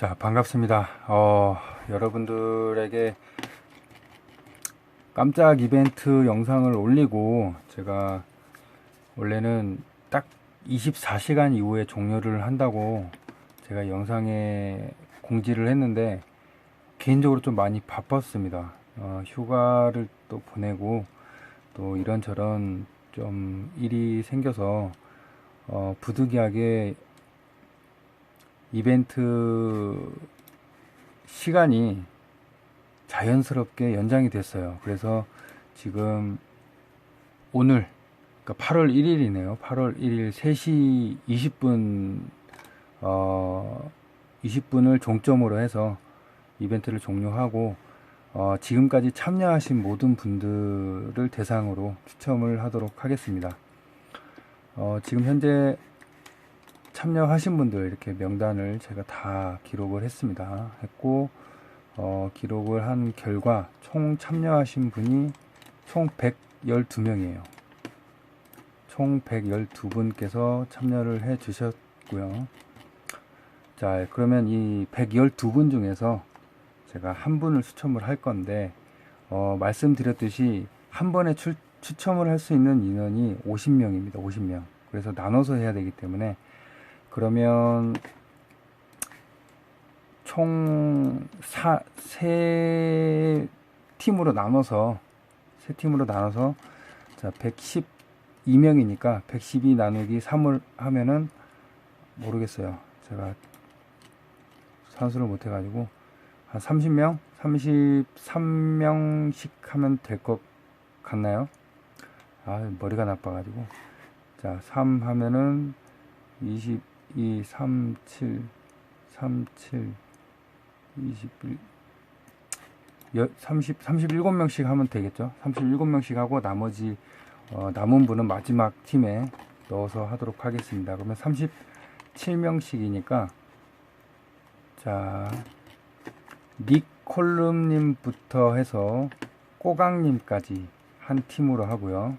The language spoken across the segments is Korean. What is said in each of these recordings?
자, 반갑습니다. 어, 여러분들에게 깜짝 이벤트 영상을 올리고 제가 원래는 딱 24시간 이후에 종료를 한다고 제가 영상에 공지를 했는데 개인적으로 좀 많이 바빴습니다. 어, 휴가를 또 보내고 또 이런저런 좀 일이 생겨서 어, 부득이하게 이벤트 시간이 자연스럽게 연장이 됐어요. 그래서 지금 오늘 그러니까 8월 1일이네요. 8월 1일 3시 20분 어 20분을 종점으로 해서 이벤트를 종료하고 어, 지금까지 참여하신 모든 분들을 대상으로 추첨을 하도록 하겠습니다. 어, 지금 현재 참여하신 분들 이렇게 명단을 제가 다 기록을 했습니다. 했고 어, 기록을 한 결과 총 참여하신 분이 총 112명이에요. 총 112분께서 참여를 해 주셨고요. 자, 그러면 이 112분 중에서 제가 한 분을 추첨을 할 건데 어, 말씀드렸듯이 한 번에 출, 추첨을 할 수 있는 인원이 50명입니다. 50명. 그래서 나눠서 해야 되기 때문에 그러면 총 사, 세 팀으로 나눠서 세 팀으로 나눠서 자 112명이니까 112 나누기 3을 하면은 모르겠어요. 제가 산수를 못 해가지고 한 30명, 33명씩 하면 될 것 같나요? 아 머리가 나빠가지고 자 3 하면은 22, 3, 7, 3, 7, 21, 30, 37명씩 하면 되겠죠. 37명씩 하고 나머지 어, 남은 분은 마지막 팀에 넣어서 하도록 하겠습니다. 그러면 37명씩이니까 자 닉콜름님부터 해서 꼬강님까지 한 팀으로 하고요.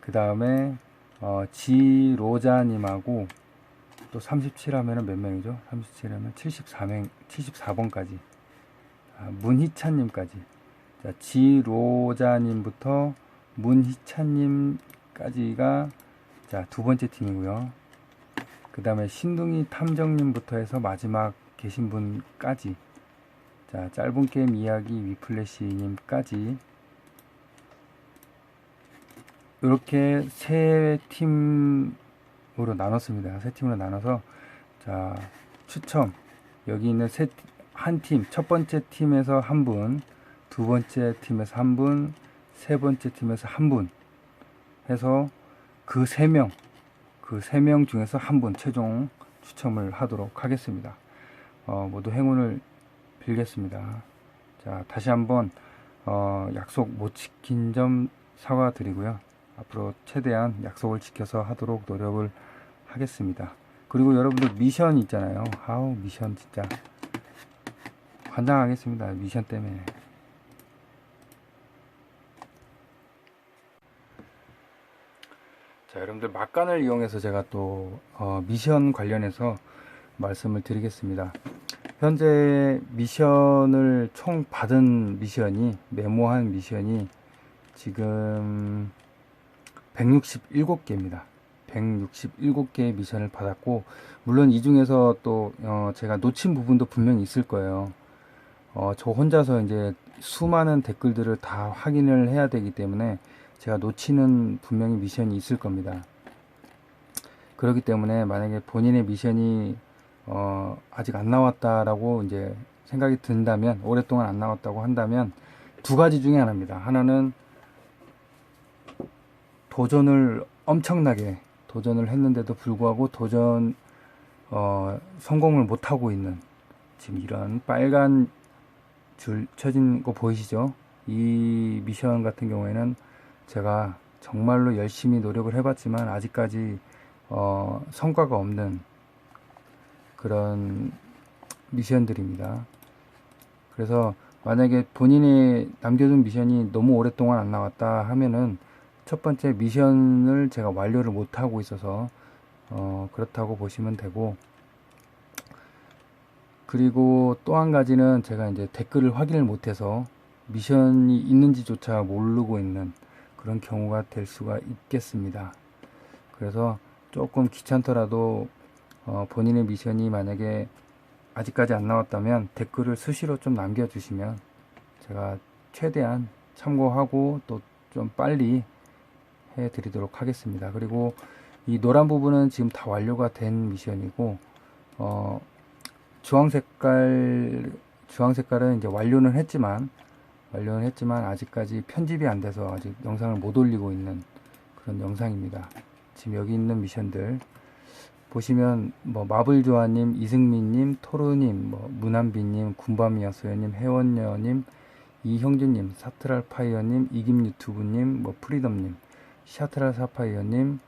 그 다음에 어, 지로자님하고 또 37 하면은 몇 명이죠? 37 하면 74명, 74번까지. 아, 문희찬님까지. 자, 지로자님부터 문희찬님까지가 자, 두 번째 팀이고요. 그 다음에 신둥이 탐정님부터 해서 마지막 계신 분까지. 자, 짧은 게임 이야기 위플래시님까지. 이렇게 세 팀 으로 나눴습니다. 세 팀으로 나눠서 자 추첨 여기 있는 세 한 팀, 첫 번째 팀에서 한 분, 두 번째 팀에서 한 분, 세 번째 팀에서 한 분 해서 그 세 명, 그 세 명 중에서 한 분 최종 추첨을 하도록 하겠습니다. 어, 모두 행운을 빌겠습니다. 자, 다시 한번 어, 약속 못 지킨 점 사과드리고요. 앞으로 최대한 약속을 지켜서 하도록 노력을 하겠습니다. 그리고 여러분들 미션 있잖아요. 아우 미션 진짜 환장하겠습니다. 미션 때문에. 자, 여러분들 막간을 이용해서 제가 또 어, 미션 관련해서 말씀을 드리겠습니다. 현재 미션을 총 받은 미션이 메모한 미션이 지금 167개입니다. 167개의 미션을 받았고 물론 이 중에서 또 어, 제가 놓친 부분도 분명히 있을 거예요. 어, 저 혼자서 이제 수많은 댓글들을 다 확인을 해야 되기 때문에 제가 놓치는 분명히 미션이 있을 겁니다. 그렇기 때문에 만약에 본인의 미션이 어, 아직 안 나왔다라고 이제 생각이 든다면 오랫동안 안 나왔다고 한다면 두 가지 중에 하나입니다. 하나는 도전을 엄청나게 도전을 했는데도 불구하고 도전 어, 성공을 못 하고 있는 지금 이런 빨간 줄 쳐진 거 보이시죠? 이 미션 같은 경우에는 제가 정말로 열심히 노력을 해봤지만 아직까지 어, 성과가 없는 그런 미션들입니다. 그래서 만약에 본인이 남겨둔 미션이 너무 오랫동안 안 나왔다 하면은 첫 번째 미션을 제가 완료를 못 하고 있어서 어, 그렇다고 보시면 되고 그리고 또 한 가지는 제가 이제 댓글을 확인을 못해서 미션이 있는지조차 모르고 있는 그런 경우가 될 수가 있겠습니다. 그래서 조금 귀찮더라도 어, 본인의 미션이 만약에 아직까지 안 나왔다면 댓글을 수시로 좀 남겨주시면 제가 최대한 참고하고 또 좀 빨리 해 드리도록 하겠습니다. 그리고 이 노란 부분은 지금 다 완료가 된 미션이고 어, 주황 색깔 주황 색깔은 이제 완료는 했지만 완료는 했지만 아직까지 편집이 안 돼서 아직 영상을 못 올리고 있는 그런 영상입니다. 지금 여기 있는 미션들 보시면 뭐 마블 조아님, 이승민님, 토르님, 뭐 문한비님, 군밤이야소연님, 혜원여님, 이형준님, 사트랄 파이어님, 이김 유튜브님, 뭐 프리덤님, 샤트랄 사파이어님,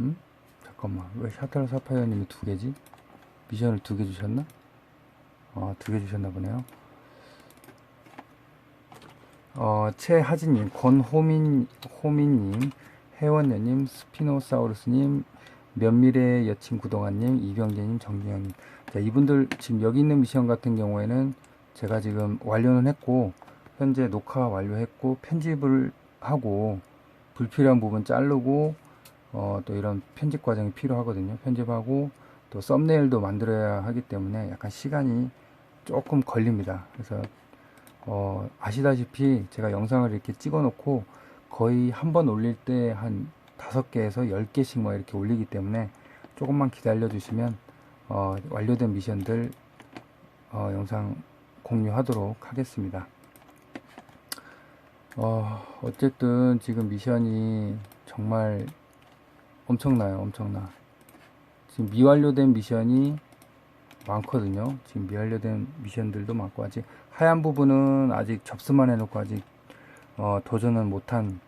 음? 잠깐만 왜 샤트랄 사파이어님이 두 개지? 미션을 두 개 주셨나? 어, 두개 주셨나 보네요. 어, 최하진님, 권호민, 호민님, 혜원여님, 스피노사우루스님, 면미래 여친 구동환님, 이병재님, 정기영님. 자, 이분들 지금 여기 있는 미션 같은 경우에는 제가 지금 완료는 했고, 현재 녹화 완료했고, 편집을 하고, 불필요한 부분 자르고, 어, 또 이런 편집 과정이 필요하거든요. 편집하고, 또 썸네일도 만들어야 하기 때문에 약간 시간이 조금 걸립니다. 그래서 어, 아시다시피 제가 영상을 이렇게 찍어 놓고 거의 한 번 올릴 때 한 다섯 개에서 열 개씩 막 이렇게 올리기 때문에 조금만 기다려 주시면 어, 완료된 미션들 어, 영상 공유하도록 하겠습니다. 어, 어쨌든 지금 미션이 정말 엄청나요, 엄청나. 지금 미완료된 미션이 많거든요. 지금 미완료된 미션들도 많고 아직 하얀 부분은 아직 접수만 해놓고 아직 어, 도전은 못한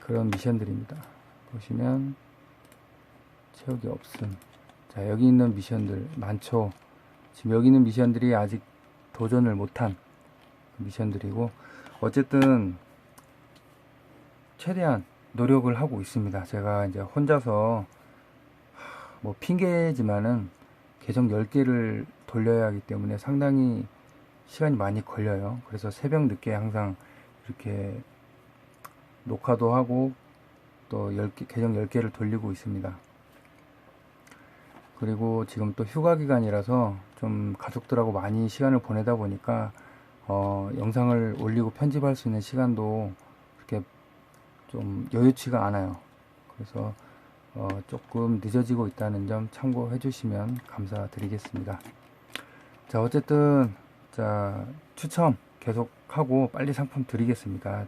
그런 미션들입니다. 보시면 채우기 없음. 자 여기 있는 미션들 많죠. 지금 여기 있는 미션들이 아직 도전을 못한 미션들이고 어쨌든 최대한 노력을 하고 있습니다. 제가 이제 혼자서 뭐 핑계지만은 계정 10개를 돌려야 하기 때문에 상당히 시간이 많이 걸려요. 그래서 새벽 늦게 항상 이렇게 녹화도 하고 또 10개, 계정 10개를 돌리고 있습니다. 그리고 지금 또 휴가 기간이라서 좀 가족들하고 많이 시간을 보내다 보니까 어, 영상을 올리고 편집할 수 있는 시간도 그렇게 좀 여유치가 않아요. 그래서 어, 조금 늦어지고 있다는 점 참고해 주시면 감사드리겠습니다. 자, 어쨌든, 자, 추첨 계속 하고 빨리 상품 드리겠습니다.